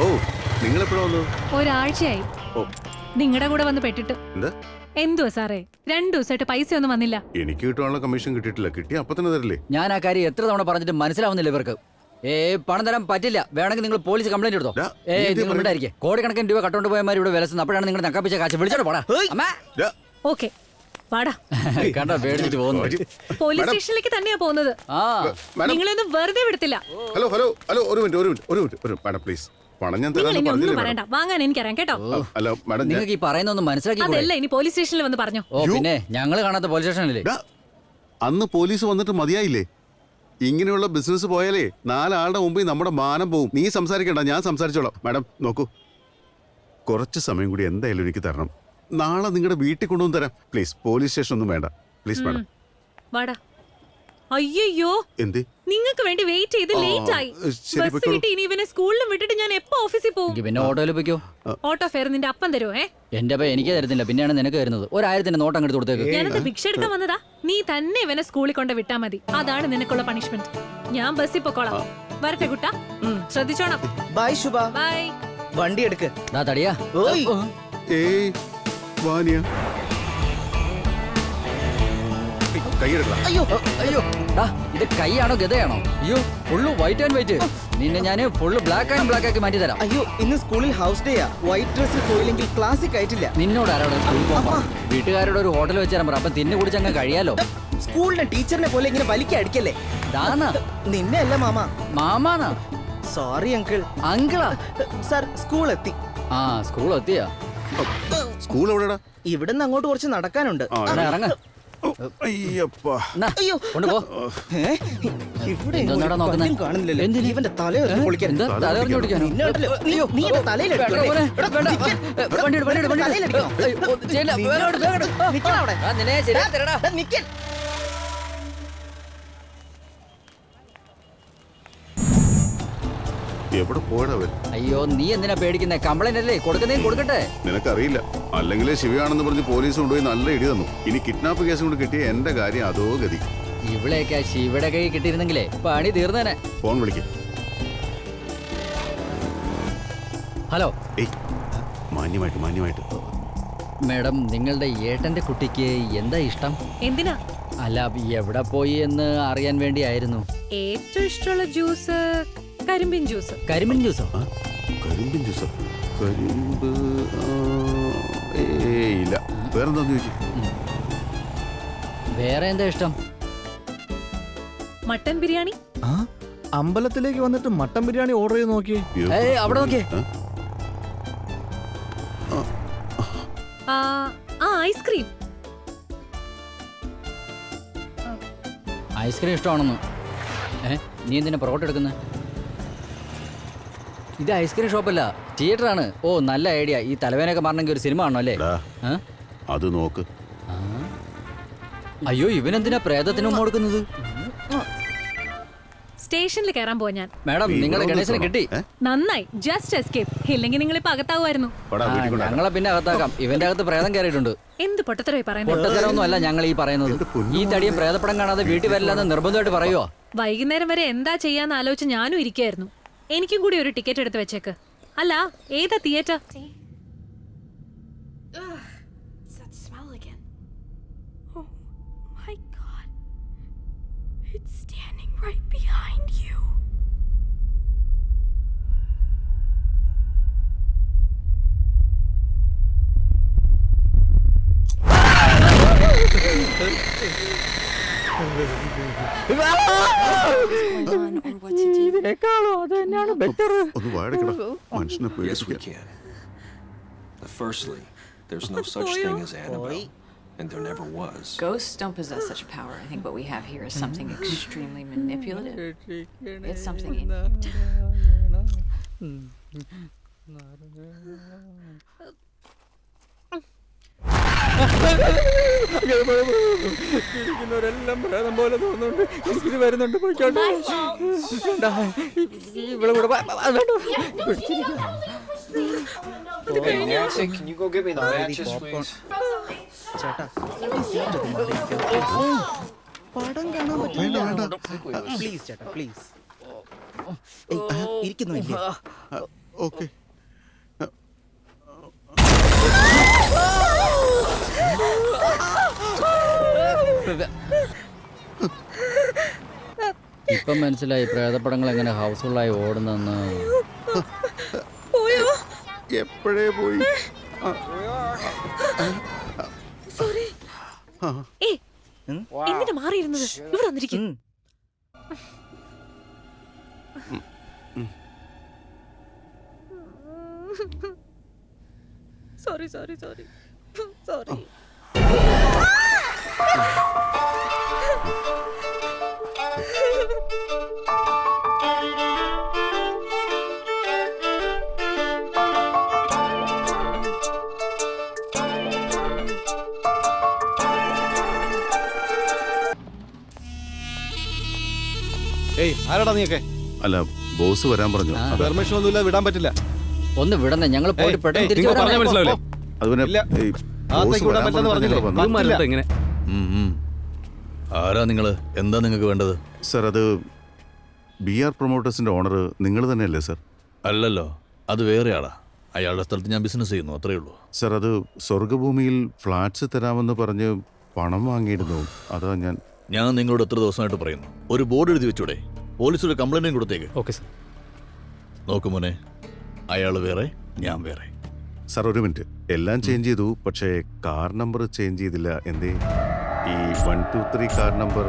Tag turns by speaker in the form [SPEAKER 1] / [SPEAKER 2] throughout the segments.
[SPEAKER 1] ഓ നിങ്ങൾ എപ്പോഴാ
[SPEAKER 2] ഒരാഴ്ചയായി.
[SPEAKER 1] ഓ.
[SPEAKER 2] നിങ്ങളുടെ കൂടെ വന്ന് പെട്ടിട്ട്.
[SPEAKER 1] എന്താ?
[SPEAKER 2] എന്തുവാ സാറേ? രണ്ടു ദിവസമായിട്ട് പൈസ ഒന്നും വന്നില്ല.
[SPEAKER 1] എനിക്ക് കിട്ടാനുള്ള കമ്മീഷൻ കിട്ടിയിട്ടില്ല. കിട്ടിയ അപ്പൊ തന്നെ തരില്ലേ?
[SPEAKER 3] ഞാൻ ആ കാര്യം എത്ര തവണ പറഞ്ഞിട്ട് മനസ്സിലാവുന്നില്ല ഇവർക്ക്. ഏ പണം തരാൻ പറ്റില്ല. വേണമെങ്കിൽ നിങ്ങൾ പോലീസ് കംപ്ലൈന്റ് എടുത്തോ? ഏ? ഉണ്ടായിരിക്കും കോടിക്കണക്കിന് രൂപ കട്ടോണ്ട് പോയമാർ ഇവിടെ വിലസുന്നു അപ്പോഴാണ് നിങ്ങൾ നക്കാപ്പിച്ച കാശ് വിളിച്ചോട് പോടാ.
[SPEAKER 2] ഓക്കെ. വാടാ.
[SPEAKER 3] കണ്ടോ പേടിച്ചിട്ട് പോകുന്നു.
[SPEAKER 1] ഒരു-
[SPEAKER 2] പോലീസ് സ്റ്റേഷനിലേക്ക് തന്നെയാ പോകുന്നത്. നിങ്ങളൊന്നും വെറുതെ വിടത്തില്ല.
[SPEAKER 1] ഹലോ ഹലോ ഹലോ ഒരു മിനിറ്റ് ഒരു മിനിറ്റ് ഒരു മിനിറ്റ് ഒരു മാഡം പ്ലീസ് പണം ഞാൻ
[SPEAKER 2] നിങ്ങൾ
[SPEAKER 1] തരാമെന്ന്
[SPEAKER 2] ഇനി ഒന്നും
[SPEAKER 1] പറഞ്ഞില്ലേ
[SPEAKER 2] പറയണ്ട. വാങ്ങാൻ എനിക്കറിയാം കേട്ടോ.
[SPEAKER 1] ആ, അല്ല മാഡം ഞാൻ
[SPEAKER 3] നിങ്ങൾക്ക് ഈ പറയുന്നൊന്നും മനസ്സിലാക്കി
[SPEAKER 2] അതല്ല ഇനി പോലീസ് സ്റ്റേഷനിൽ വന്ന് പറഞ്ഞു?
[SPEAKER 3] ഓ പിന്നെ ഞങ്ങൾ കാണാത്ത പോലീസ് സ്റ്റേഷനില്ലേ
[SPEAKER 1] ഡാ, അന്ന് പോലീസ് വന്നിട്ട് മതിയായില്ലേ? ഇങ്ങനെയുള്ള ബിസിനസ് പോയാലേ നാലാളുടെ മുമ്പിൽ നമ്മുടെ മാനം പോവും. നീ സംസാരിക്കണ്ട ഞാൻ സംസാരിച്ചോളാം. മാഡം നോക്കൂ. കുറച്ച് സമയം കൂടി എന്തായാലും എനിക്ക് തരണം. നാളെ നിങ്ങളുടെ വീട്ടിൽ കൊണ്ടുവന്ന് തരാം. പ്ലീസ് പോലീസ് സ്റ്റേഷൻ ഒന്നും വേണ്ട. Please madam.
[SPEAKER 2] വാടാ. അയ്യോ
[SPEAKER 1] എന്തേ?
[SPEAKER 2] നിങ്ങൾക്ക് വേണ്ടി വെയിറ്റ് ചെയ്ത് ലേറ്റ് ആയി.
[SPEAKER 1] ശരി,
[SPEAKER 2] ബസ്
[SPEAKER 1] പൊയ്ക്കോളൂ.
[SPEAKER 2] കിട്ടി ഇനി ഇവനെ സ്കൂളിലും വിട്ടിട്ട് ഞാൻ എപ്പോ ഓഫീസിൽ പോകും
[SPEAKER 3] എനിക്ക് പിന്നെ ഓട്ടോയിൽ പോയിക്കോ.
[SPEAKER 2] ഓട്ടോ ഫെയർ നിന്റെ അപ്പം തരുമോ ഏ?
[SPEAKER 3] എന്റെ അപ്പ എനിക്ക് തരുന്നില്ല പിന്നെയാണ് നിനക്ക് തരുന്നത്. ഒരായിരത്തിന്റെ നോട്ട് അങ്ങോട്ട് കൊടുത്തേക്ക്.
[SPEAKER 2] ഞാനത് ഭിക്ഷ എടുക്കാൻ വന്നതാ? നീ തന്നെ ഇവനെ സ്കൂളിൽ കൊണ്ട് വിട്ടാ മതി. അതാണ് നിനക്കുള്ള പണിഷ്മെന്റ് ഞാൻ ബസ്സിൽ പൊക്കോളാം. വരട്ടെ കുട്ട. ശ്രദ്ധിച്ചോണം.
[SPEAKER 4] By Shubha.
[SPEAKER 2] ബൈ
[SPEAKER 4] വണ്ടി എടുക്ക്.
[SPEAKER 3] ദാ തടിയാ.
[SPEAKER 4] ഓയ്.
[SPEAKER 1] ഏയ് വാനിയ. കൈയെടുക്കണം.
[SPEAKER 4] അയ്യോ
[SPEAKER 3] അയ്യോ. ഡാ, ഇത് കൈയാണോ ഗതയാണോ? അയ്യോ ഫുള്ള് വൈറ്റ് ആൻഡ് വൈറ്റ് നിന്നെ ഞാൻ ഫുള്ള് ബ്ലാക്ക് ആൻഡ് ബ്ലാക്ക് ആക്കി മാറ്റി തരാം
[SPEAKER 4] അയ്യോ ഇന്ന് സ്കൂളിൽ ഹൗസ് ഡേയാ വൈറ്റ് ഡ്രസ്സിൽ പോയില്ലെങ്കിൽ ക്ലാസ്സിൽ കയറ്റില്ല.
[SPEAKER 3] നിന്നോട് ആരാണ് സ്കൂളിൽ വീട്ടുകാരോട് ഒരു ഹോട്ടൽ വെച്ചാൽ പറ. അപ്പൊ തിന്നു കുടിച്ചങ്ങ് കഴിയാലോ?
[SPEAKER 4] സ്കൂളിലെ ടീച്ചറിനെ പോലെ ഇങ്ങനെ വലിക്ക അടിക്കല്ലേ?
[SPEAKER 3] ദാന്നാ.
[SPEAKER 4] നിന്നെ അല്ല മാമ.
[SPEAKER 3] മാമാനാ
[SPEAKER 4] സോറി അങ്കിൾ
[SPEAKER 3] അങ്കിളാ?
[SPEAKER 4] സർ സ്കൂൾ എത്തി.
[SPEAKER 3] ആ സ്കൂൾ എത്തിയാ?
[SPEAKER 1] സ്കൂൾ എവിടെടാ?
[SPEAKER 4] ഇവിടുന്ന് അങ്ങോട്ട് കുറച്ച് നടക്കാനുണ്ട്.
[SPEAKER 3] ഇറങ്ങ.
[SPEAKER 1] അയ്യപ്പാ.
[SPEAKER 3] എന്നാ,
[SPEAKER 4] അയ്യോ.
[SPEAKER 3] കൊണ്ടുപോ.
[SPEAKER 4] ഏ? ഇവിടെ
[SPEAKER 3] എന്തോന്നാടാ
[SPEAKER 4] ഒരു
[SPEAKER 3] നോക്കുന്നെ?
[SPEAKER 4] പല്ലും കാണുന്നില്ലല്ലോ.
[SPEAKER 3] എന്തിന്?
[SPEAKER 4] ഇവന്റെ തലയൊന്ന് പൊളിക്കാൻ.
[SPEAKER 3] എന്താ? തല പറഞ്ഞു പിടിക്കാനോ?
[SPEAKER 4] നിന്നെ ശരിയാ നീ- നീ
[SPEAKER 1] എവിടെ പോയടാ അവൻ?
[SPEAKER 3] അയ്യോ നീ എന്തിനാ പേടിക്കുന്നേ? കംപ്ലൈന്റ് അല്ലേ കൊടുക്കുന്നേ കൊടുക്കട്ടെ.
[SPEAKER 1] നിനക്കറിയില്ല. അല്ലെങ്കിലേ ശിവയാണെന്ന് പറഞ്ഞ് പോലീസ് കൊണ്ടുപോയി നല്ല ഇടി തന്നു. ഇനി കിഡ്നാപ്പ് കേസ് കൊണ്ട് കിട്ടിയ എന്റെ കാര്യം അതോ ഗതി.
[SPEAKER 3] ഇവിടെയൊക്കെ ശിവയുടെ കൈ കിട്ടിയിരുന്നെങ്കിലേ പണി തീർന്നേനെ.
[SPEAKER 1] ഫോൺ വിളിക്കും.
[SPEAKER 3] ഹലോ.
[SPEAKER 1] ഏയ് മാന്യമായിട്ട് മാന്യമായിട്ട്.
[SPEAKER 3] മേഡം നിങ്ങളുടെ ഏട്ടന്റെ കുട്ടിക്ക് എന്താ ഇഷ്ടം?
[SPEAKER 2] എന്തിനാ?
[SPEAKER 3] അല്ല എവിടെ പോയി എന്ന് അറിയാൻ വേണ്ടിയായിരുന്നു.
[SPEAKER 2] ഏറ്റവും ഇഷ്ടമുള്ള ജ്യൂസ് കരിമ്പിൻ ജ്യൂസ്.
[SPEAKER 3] കരിമ്പിൻ ജ്യൂസോ?
[SPEAKER 1] കരിമ്പിൻ ജ്യൂസ്? കരിമ്പ് ആ, ഏയ് ഇല്ല. വേറെന്താന്ന് ചോദിച്ചു?
[SPEAKER 3] വേറെ എന്താ ഇഷ്ടം?
[SPEAKER 2] മട്ടൻ ബിരിയാണി?
[SPEAKER 5] ആ അമ്പലത്തിലേക്ക് വന്നിട്ട് മട്ടൻ ബിരിയാണി ഓർഡർ ചെയ്ത് നോക്കിയേ.
[SPEAKER 3] ഏയ്, അവിടെ നോക്കിയേ.
[SPEAKER 2] ആ ആ ഐസ്ക്രീം
[SPEAKER 3] ഐസ്ക്രീം ഇഷ്ടമാണെന്ന്. ഏ നീ എന്തിനാ പൊറോട്ട എടുക്കുന്നത് ഇത് ഐസ്ക്രീം ഷോപ്പല്ല തിയേറ്റർ ആണ് ഓ നല്ല ഐഡിയ. ഈ തലവേനൊക്കെ മാറണമെങ്കിൽ ഒരു സിനിമ ആണോ അല്ലേ?
[SPEAKER 1] എടാ? അത് നോക്ക്.
[SPEAKER 3] അയ്യോ ഇവനെന്തിനാ പ്രേതത്തിന് മുമ്പ് കൊടുക്കുന്നത്?
[SPEAKER 2] സ്റ്റേഷനിൽ കയറാൻ പോവാ ഞാൻ.
[SPEAKER 3] മാഡം
[SPEAKER 1] നിങ്ങൾ
[SPEAKER 3] നിങ്ങളുടെ ഗണേശനെ കിട്ടി.
[SPEAKER 1] ഏ?
[SPEAKER 2] നന്നായി. ജസ്റ്റ് എസ്കേപ്പ് ഇല്ലെങ്കിൽ നിങ്ങൾ ഇപ്പൊ അകത്താവുമായിരുന്നു.
[SPEAKER 1] പടാ
[SPEAKER 3] ആ,
[SPEAKER 1] വീട്ടിൽ കൊണ്ടാ
[SPEAKER 3] ഞങ്ങളെ പിന്നെ അകത്താക്കാം. ഇവന്റെ അകത്ത് പ്രേതം കയറിയിട്ടുണ്ട്.
[SPEAKER 2] എന്ത് പൊട്ടത്തരമായി പറയുന്നത്
[SPEAKER 3] പൊട്ടത്തരമൊന്നും അല്ല ഞങ്ങൾ ഈ പറയുന്നത്. ഈ തടിയും പ്രേതപ്പടം കാണാതെ വീട്ടിൽ വരില്ലെന്ന് നിർബന്ധമായിട്ട് പറയുവോ?
[SPEAKER 2] വൈകുന്നേരം വരെ എന്താ ചെയ്യാന്ന് ആലോചിച്ച് ഞാനും ഇരിക്കായിരുന്നു എനിക്കും കൂടി ഒരു ടിക്കറ്റ് എടുത്ത് വെച്ചേക്ക്. അല്ല ഏതാ തിയേറ്റർ
[SPEAKER 6] right behind you.
[SPEAKER 1] ഒന്ന് വാഴക്കടാ മനുഷ്യനെ
[SPEAKER 7] Yes, we
[SPEAKER 1] പേടിപ്പിക്കാൻ
[SPEAKER 7] can. But firstly, there's no such thing as Annabelle, and there never was.
[SPEAKER 8] Ghosts don't possess such power. I think what we have here is something extremely manipulative. It's something in
[SPEAKER 5] ഇരിക്കുന്നവരെല്ലാം പ്രേതം പോലെ തോന്നുന്നുണ്ട്. എനിക്കിത് വരുന്നുണ്ട്. പോയിക്കോട്ടെ. ഇവിടെ കൂടെ?
[SPEAKER 4] പടം കാണാൻ പറ്റില്ല. പ്ലീസ് ചേട്ടാ പ്ലീസ് ഇരിക്കുന്നു
[SPEAKER 1] ഓക്കെ.
[SPEAKER 3] ഇപ്പം മനസ്സിലായി പ്രേതപ്പടങ്ങൾ എങ്ങനെ ഹൗസ്ഫുള്ളായി ഓടുന്നെന്ന്.
[SPEAKER 1] എപ്പോഴേ പോയി?
[SPEAKER 2] ഏ എന്നിട്ട് മാറിയിരുന്നത്? ഇവിടെ വന്നിരിക്കും. Sorry sorry sorry. സോറി.
[SPEAKER 5] ഏയ് ആരാടാ നീയൊക്കെ
[SPEAKER 1] അല്ല ബോസ് വരാൻ പറഞ്ഞു.
[SPEAKER 5] പെർമിഷൻ ഒന്നുമില്ല വിടാൻ പറ്റില്ല
[SPEAKER 3] ഒന്ന് വിടന്നേ ഞങ്ങൾ പോയിട്ട് പെട്ടെന്ന് തിരിച്ചു
[SPEAKER 5] പറഞ്ഞാൽ പറഞ്ഞാ മനസ്സിലാവില്ലേ?
[SPEAKER 1] അത് പിന്നെ
[SPEAKER 5] ഇല്ല.
[SPEAKER 1] ബോസ് വരാൻ പറഞ്ഞിട്ട്
[SPEAKER 5] പറഞ്ഞില്ലേ?
[SPEAKER 1] വന്നു.
[SPEAKER 9] ഇങ്ങനെ ആരാ നിങ്ങൾ എന്താ നിങ്ങൾക്ക് വേണ്ടത്?
[SPEAKER 1] സർ അത് ബി ആർ പ്രൊമോട്ടേഴ്സിന്റെ ഓണർ നിങ്ങൾ തന്നെയല്ലേ സർ?
[SPEAKER 9] അല്ലല്ലോ അത് വേറെ ആളാ. അയാളുടെ സ്ഥലത്ത് ഞാൻ ബിസിനസ് ചെയ്യുന്നു അത്രേ ഉള്ളൂ.
[SPEAKER 1] സർ അത് സ്വർഗഭൂമിയിൽ ഫ്ലാറ്റ്സ് തരാമെന്ന് പറഞ്ഞ് പണം വാങ്ങിയിരുന്നു. അതാ ഞാൻ
[SPEAKER 9] ഞാൻ നിങ്ങളോട് എത്ര ദിവസമായിട്ട് പറയുന്നു. ഒരു ബോർഡ് എഴുതി വെച്ചൂടെ? പോലീസിലൊരു കംപ്ലൈന്റും കൊടുത്തേക്ക്.
[SPEAKER 5] ഓക്കെ സർ
[SPEAKER 9] നോക്കു മോനെ അയാൾ വേറെ ഞാൻ വേറെ.
[SPEAKER 1] സർ ഒരു മിനിറ്റ്. എല്ലാം ചേഞ്ച് ചെയ്തു പക്ഷേ കാർ നമ്പർ ചേഞ്ച് ചെയ്തില്ല. എന്തേ? ഈ one two three car number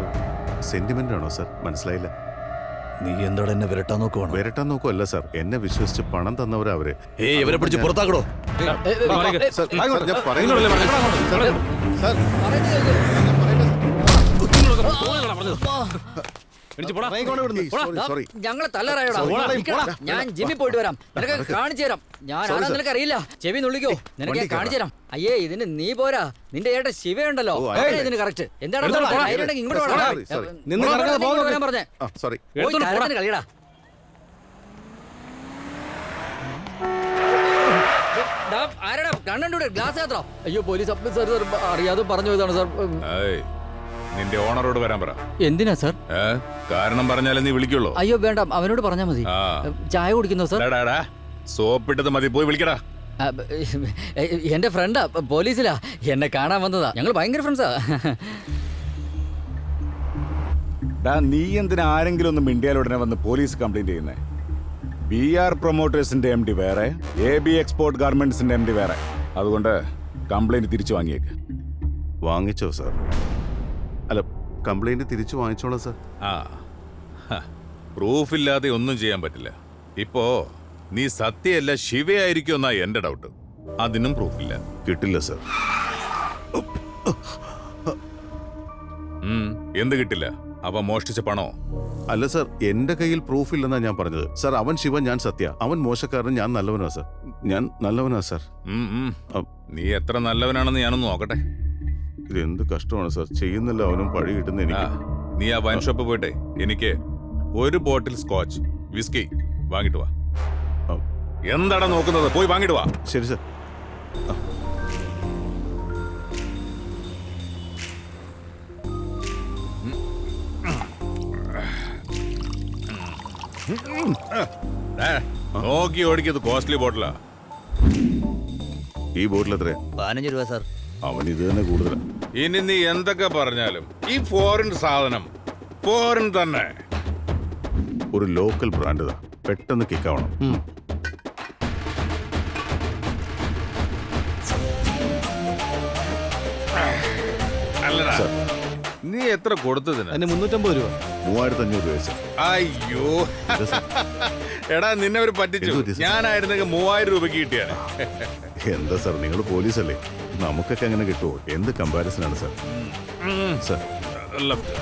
[SPEAKER 1] sentiment ആണോ സാർ മനസ്സിലായില്ല.
[SPEAKER 9] നീ എന്താണ് എന്നെ വിരട്ടാൻ നോക്കുവാണോ?
[SPEAKER 1] വരട്ടാൻ നോക്കുമല്ല സാർ എന്നെ വിശ്വസിച്ച് പണം തന്നവരാ അവർ.
[SPEAKER 9] ഏയ് ഇവരെ പിടിച്ച് പുറത്താക്കടോ
[SPEAKER 1] സർ, ഞാൻ സർ, സോറി
[SPEAKER 3] ഞങ്ങളെ തല്ലറായോടാ. ഞാൻ ജിമ്മിൽ പോയിട്ട് വരാം. നിനക്ക് കാണിച്ചു തരാം. ഞാൻ ആരാ നിനക്ക് അറിയില്ല ചെവി നുള്ളിക്കോ. നിനക്ക് ഞാൻ കാണിച്ചു തരാം. അയ്യേ ഇതിന് നീ പോരാ. നിന്റെ ഏട്ട ശിവയുണ്ടല്ലോ. ഇതിന് കറക്റ്റ് എന്താണ് ഇങ്ങോട്ട് പറഞ്ഞേ.
[SPEAKER 1] സോറി
[SPEAKER 3] കളിയടാ. ഡാ, ആരെടാ? കണ്ണൂടെ ഗ്ലാസ് യാത്ര അയ്യോ പോലീസ് അറിയാതെ പറഞ്ഞു പോയതാണ് സാർ.
[SPEAKER 10] നിന്റെ ഓണറോട് വരാൻ പറ.
[SPEAKER 3] എന്തിനാ സർ?
[SPEAKER 10] ഏ? കാരണം പറഞ്ഞാലേ നീ വിളിക്കുള്ളൂ.
[SPEAKER 3] അയ്യോ വേണ്ട. അവനോട് പറഞ്ഞാ മതി.
[SPEAKER 10] ആ.
[SPEAKER 3] ചായ കുടിക്കുന്നു സാർ?
[SPEAKER 10] ഡാടാ സോപ്പിട്ടത് മതി പോയി വിളിക്കടാ.
[SPEAKER 3] ആ, ബ- എന്റെ ഫ്രണ്ടാ പ- പോലീസിലാ. എന്നെ കാണാൻ വന്നതാ. ഞങ്ങൾ ഭയങ്കര ഫ്രണ്ട്സാ
[SPEAKER 11] ഡാ നീ എന്തിനാ ആരെങ്കിലും ഒന്ന് മിണ്ടിയാൽ ഉടനെ വന്ന് പോലീസ് കംപ്ലൈന്റ് ചെയ്യുന്നേ? ബി ആർ പ്രൊമോട്ടേഴ്സിന്റെ എം ഡി വേറെ എ ബി എക്സ്പോർട്ട് ഗാർമെന്റ്സിന്റെ എം ഡി വേറെ. അതുകൊണ്ട് കംപ്ലൈന്റ് തിരിച്ചു വാങ്ങിയേക്ക്.
[SPEAKER 1] വാങ്ങിച്ചോ സർ. അല്ല കംപ്ലൈന്റ് തിരിച്ചു വാങ്ങിച്ചോളാം സർ
[SPEAKER 10] ആ പ്രൂഫ് ഇല്ലാതെ ഒന്നും ചെയ്യാൻ പറ്റില്ല. ഇപ്പോ നീ സത്യമല്ല ശിവയായിരിക്കും എന്നാ എന്റെ ഡൗട്ട് അതിനും പ്രൂഫില്ല.
[SPEAKER 1] കിട്ടില്ല സർ
[SPEAKER 10] എന്ത് കിട്ടില്ല? അവ മോഷ്ടിച്ച പണോ?
[SPEAKER 1] അല്ല സർ എന്റെ കയ്യിൽ പ്രൂഫ് ഇല്ലെന്നാ ഞാൻ പറഞ്ഞത്. സർ അവൻ ശിവൻ ഞാൻ സത്യ. അവൻ മോശക്കാരൻ ഞാൻ നല്ലവനാ സർ ഞാൻ നല്ലവനാ സർ
[SPEAKER 10] നീ എത്ര നല്ലവനാണെന്ന് ഞാനൊന്ന് നോക്കട്ടെ.
[SPEAKER 1] ഇതെന്ത് കഷ്ടമാണ് സാർ ചെയ്യുന്നില്ല അവനും പഴി കിട്ടുന്ന എനിക്ക്.
[SPEAKER 10] നീ ആ വൈൻ ഷോപ്പ് പോയിട്ടെ. എനിക്ക് ഒരു ബോട്ടിൽ സ്കോച്ച് വിസ്കി വാങ്ങിട്ട് വാ. എന്താണ് നോക്കുന്നത്? പോയി വാങ്ങിട്ട് വാ.
[SPEAKER 1] ശരി സാർ
[SPEAKER 10] നോക്കി ഓടിക്കത് കോസ്റ്റ്ലി ബോട്ടിലാ
[SPEAKER 1] ഈ ബോട്ടിൽ എത്രയാ?
[SPEAKER 9] പതിനഞ്ച് രൂപ സാർ
[SPEAKER 1] അവൻ ഇത് തന്നെ കൂടുതലാണ്
[SPEAKER 10] ഇനി നീ എന്തൊക്കെ പറഞ്ഞാലും ഈ ഫോറിൻ സാധനം ഫോറിൻ തന്നെ.
[SPEAKER 1] ഒരു ലോക്കൽ ബ്രാൻഡ് ഇതാ. പെട്ടെന്ന് കിക്കാവണം
[SPEAKER 10] അല്ലടാ നീ എത്ര കൊടുത്തതിന്?
[SPEAKER 5] അതിന് മുന്നൂറ്റമ്പത് രൂപ.
[SPEAKER 1] മൂവായിരത്തി അഞ്ഞൂറ് രൂപ സർ
[SPEAKER 10] അയ്യോ. എടാ നിന്നെ ഒരു പറ്റിച്ചു? ഞാനായിരുന്നെങ്കിൽ മൂവായിരം രൂപയ്ക്ക് കിട്ടിയാണ്
[SPEAKER 1] എന്താ സാർ നിങ്ങൾ പോലീസ് അല്ലേ നമുക്കൊക്കെ അങ്ങനെ കിട്ടുമോ എന്ത് കമ്പാരിസൺ ആണ് സാർ? സാർ.
[SPEAKER 10] ലെഫ്റ്റ്